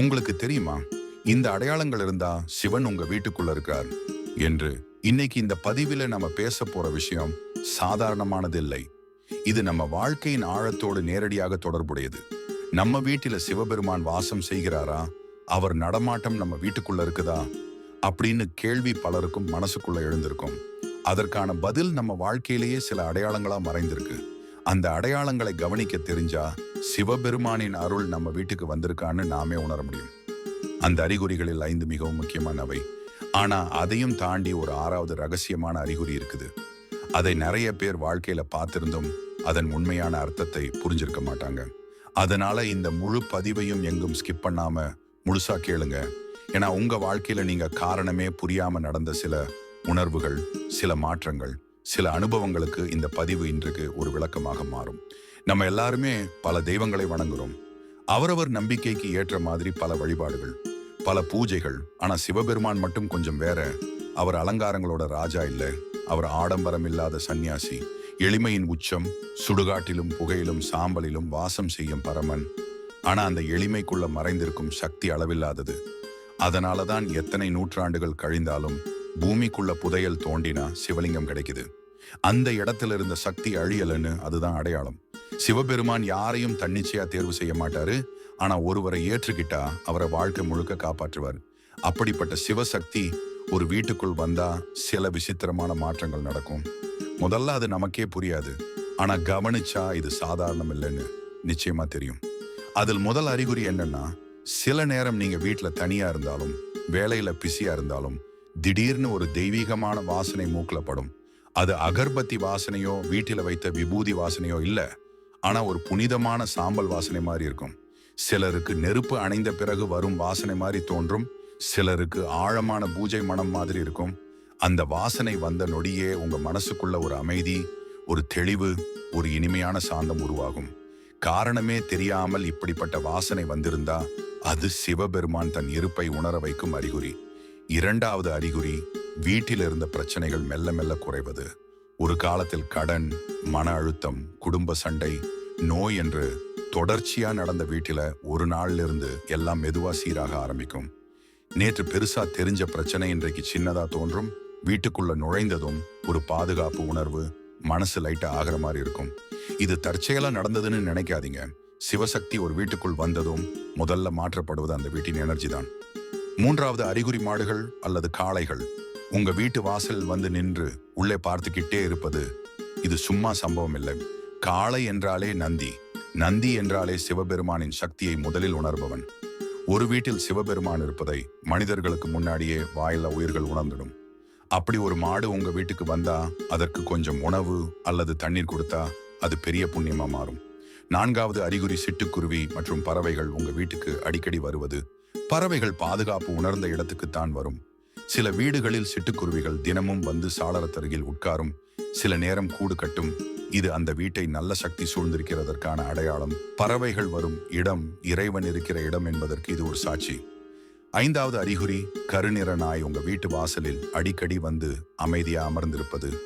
உங்களுக்கு தெரியுமா? இந்த அடையாளங்கள் இருந்தா சிவன் உங்க வீட்டுக்குள்ள இருக்கார். என்று இன்னைக்கு இந்த பதிவில நம்ம பேச போற விஷயம் சாதாரணமானது இல்லை. இது நம்ம வாழ்க்கையின் ஆழத்தோடு நேரடியாக தொடர்புடையது. நம்ம வீட்டில சிவபெருமான் வாசம் செய்கிறாரா? அவர் நடமாட்டம் நம்ம வீட்டுக்குள்ள இருக்குதா? அப்படின்னு கேள்வி பலருக்கும் மனசுக்குள்ள எழுந்திருக்கும். அதற்கான பதில் நம்ம வாழ்க்கையிலேயே சில அடையாளங்களா மறைந்திருக்கு. அந்த அடையாளங்களை கவனிக்க தெரிஞ்சா சிவபெருமானின் அருள் நம்ம வீட்டுக்கு வந்திருக்கான்னு நாமே உணர முடியும். அந்த அறிகுறிகளில் ஐந்து மிகவும் முக்கியமானவை. ஆனா அதையும் தாண்டி ஒரு ஆறாவது ரகசியமான அறிகுறி இருக்குது. அதை நிறைய பேர் வாழ்க்கையில பார்த்திருந்தும் அதன் உண்மையான அர்த்தத்தை புரிஞ்சிருக்க மாட்டாங்க. அதனால இந்த முழு பதிவையும் எங்கும் ஸ்கிப் பண்ணாம முழுசா கேளுங்க. ஏன்னா உங்க வாழ்க்கையில நீங்க காரணமே புரியாம நடந்த சில உணர்வுகள் சில மாற்றங்கள் சில அனுபவங்களுக்கு இந்த பதிவு இன்றைக்கு ஒரு விளக்கமாக மாறும். நம்ம எல்லாருமே பல தெய்வங்களை வணங்குறோம். அவரவர் நம்பிக்கைக்கு ஏற்ற மாதிரி பல வழிபாடுகள் பல பூஜைகள் ஆனா சிவபெருமான் மட்டும் கொஞ்சம் வேற. அவர் அலங்காரங்களோட ராஜா இல்ல. அவர் ஆடம்பரம் இல்லாத சந்நியாசி எளிமையின் உச்சம் சுடுகாட்டிலும் புகையிலும் சாம்பலிலும் வாசம் செய்யும் பரமன். ஆனா அந்த எளிமைக்குள்ள மறைந்திருக்கும் சக்தி அளவில்லாதது. அதனாலதான் எத்தனை நூற்றாண்டுகள் கழிந்தாலும் பூமிக்குள்ள புதையல் தோண்டினா சிவலிங்கம் கிடைக்குது. அந்த இடத்துல இருந்த சக்தி அழியலன்னு அதுதான் அடையாளம். சிவபெருமான் யாரையும் தன்னிச்சையா தேர்வு செய்ய மாட்டாரு. ஆனா ஒருவரை ஏற்றுக்கிட்டா அவரை வாழ்க்கை முழுக்க காப்பாற்றுவார். அப்படிப்பட்ட சிவசக்தி ஒரு வீட்டுக்குள் வந்தா சில விசித்திரமான மாற்றங்கள் நடக்கும். முதல்ல அது நமக்கே புரியாது. ஆனா கவனிச்சா இது சாதாரணம் இல்லைன்னு நிச்சயமா தெரியும். அதில் முதல் அறிகுறி என்னன்னா சில நேரம் நீங்க வீட்டில் தனியா இருந்தாலும் வேலையில பிஸியா இருந்தாலும் திடீர்னு ஒரு தெய்வீகமான வாசனை மூக்குல படும் அது அகர்பத்தி வாசனையோ வீட்டில வைத்த விபூதி வாசனையோ இல்ல. ஆனா ஒரு புனிதமான சாம்பல் வாசனை மாதிரி இருக்கும். சிலருக்கு நெருப்பு அணைந்த பிறகு வரும் வாசனை மாதிரி தோன்றும். சிலருக்கு ஆழமான பூஜை மனம் மாதிரி இருக்கும். அந்த வாசனை வந்த நொடியே உங்க மனசுக்குள்ள ஒரு அமைதி ஒரு தெளிவு ஒரு இனிமையான சாந்தம் உருவாகும். காரணமே தெரியாமல் இப்படிப்பட்ட வாசனை வந்திருந்தா அது சிவபெருமான் தன் இருப்பை உணர வைக்கும் அறிகுறி. இரண்டாவது அறிகுறி வீட்டில் இருந்த பிரச்சனைகள் மெல்ல மெல்ல குறைவது. ஒரு காலத்தில் கடன் மன அழுத்தம் குடும்ப சண்டை நோய் என்று தொடர்ச்சியா நடந்த வீட்டில ஒரு நாள்ல இருந்து எல்லாம் மெதுவா சீராக ஆரம்பிக்கும். நேற்று பெருசா தெரிஞ்ச பிரச்சனை இன்றைக்கு சின்னதா தோன்றும். வீட்டுக்குள்ள நுழைந்ததும் ஒரு பாதுகாப்பு உணர்வு மனசு லைட்டா ஆகிற மாதிரி இருக்கும். இது தற்செயலா நடந்ததுன்னு நினைக்காதீங்க. சிவசக்தி ஒரு வீட்டுக்குள் வந்ததும் முதல்ல மாற்றப்படுவது அந்த வீட்டின் எனர்ஜி தான். மூன்றாவது அறிகுறி மாடுகள் அல்லது காளைகள் உங்க வீட்டு வாசல் வந்து நின்று உள்ளே பார்த்துக்கிட்டே இருப்பது இது சும்மா சம்பவம் இல்லை. காளை என்றாலே நந்தி. நந்தி என்றாலே சிவபெருமானின் சக்தியை முதலில் உணர்பவன். ஒரு வீட்டில் சிவபெருமான் இருப்பதை மனிதர்களுக்கு முன்னாடியே வாயில உயிர்கள் உணர்ந்துடும். அப்படி ஒரு மாடு உங்க வீட்டுக்கு வந்தா அதற்கு கொஞ்சம் உணவு அல்லது தண்ணீர் கொடுத்தா அது பெரிய புண்ணியமா மாறும். நான்காவது அறிகுறி சிட்டுக்குருவி மற்றும் பறவைகள் உங்க வீட்டுக்கு அடிக்கடி வருவது பறவைகள் பாதுகாப்பு உணர்ந்த இடத்துக்குத்தான் வரும். சில வீடுகளில் சிட்டுக்குருவிகள் தினமும் வந்து சாளரத்தருகில் உட்காரும். சில நேரம் கூடு கட்டும். இது அந்த வீட்டை நல்ல சக்தி சூழ்ந்திருக்கிறதற்கான அடையாளம். பறவைகள் வரும் இடம் இறைவன் இருக்கிற இடம் என்பதற்கு இது ஒரு சாட்சி. ஐந்தாவது அறிகுறி கருநிற நாய் உங்க வீட்டு வாசலில் அடிக்கடி வந்து அமைதியா அமர்ந்திருப்பது.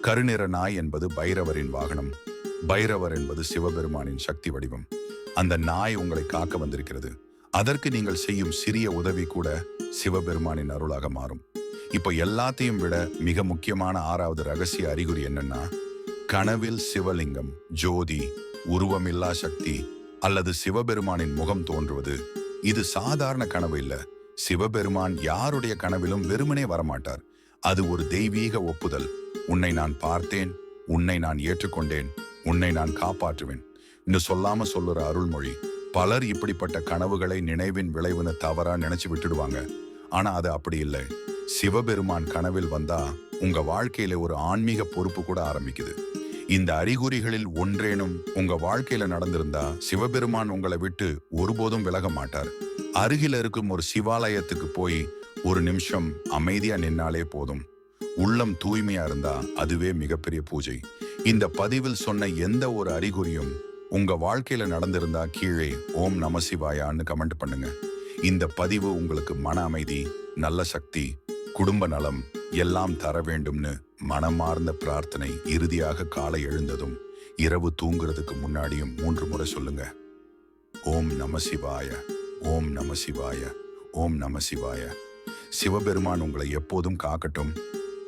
கருநிற நாய் என்பது பைரவரின் வாகனம். பைரவர் என்பது சிவபெருமானின் சக்தி வடிவம். அந்த நாய் உங்களை காக்க வந்திருக்கிறது. அதற்கு நீங்கள் செய்யும் சிறிய உதவி கூட சிவபெருமானின் அருளாக மாறும். இப்போ எல்லாத்தையும் விட மிக முக்கியமான ஆறாவது ரகசிய அறிகுறி என்னன்னா கனவில் சிவலிங்கம் ஜோதி உருவமில்லா சக்தி அல்லது சிவபெருமானின் முகம் தோன்றுவது இது சாதாரண கனவு இல்ல. சிவபெருமான் யாருடைய கனவிலும் வெறுமனே வரமாட்டார். அது ஒரு தெய்வீக ஒப்புதல். உன்னை நான் பார்த்தேன் உன்னை நான் ஏற்றுக்கொண்டேன் உன்னை நான் காப்பாற்றுவேன். இன்னும் சொல்லாம சொல்லுற அருள்மொழி பலர் இப்படிப்பட்ட கனவுகளை நினைவின் விளைவுன்னு தவறா நினைச்சு விட்டுடுவாங்க. ஆனா அது அப்படி இல்லை. சிவபெருமான் கனவில் வந்தா உங்க வாழ்க்கையில ஒரு ஆன்மீக பொறுப்பு கூட ஆரம்பிக்குது. இந்த அறிகுறிகளில் ஒன்றேனும் உங்க வாழ்க்கையில நடந்திருந்தா சிவபெருமான் உங்களை விட்டு ஒருபோதும் விலக மாட்டார். அருகில இருக்கும் ஒரு சிவாலயத்துக்கு போய் ஒரு நிமிஷம் அமைதியா நின்னாலே போதும். உள்ளம் தூய்மையா இருந்தா அதுவே மிகப்பெரிய பூஜை. இந்த பதிவில் சொன்ன எந்த ஒரு அறிகுறியும் உங்க வாழ்க்கையில நடந்திருந்தா கீழே ஓம் நமசிவாயான்னு கமெண்ட் பண்ணுங்க. இந்த பதிவு உங்களுக்கு மன அமைதி நல்ல சக்தி குடும்ப நலம் எல்லாம் தர வேண்டும்னு மனமார்ந்த பிரார்த்தனை இறுதியாக காலை எழுந்ததும் இரவு தூங்குறதுக்கு முன்னாடியும் மூன்று முறை சொல்லுங்க. ஓம் நமசிவாய ஓம் நமசிவாய ஓம் நமசிவாய சிவபெருமான் உங்களை எப்போதும் காக்கட்டும்.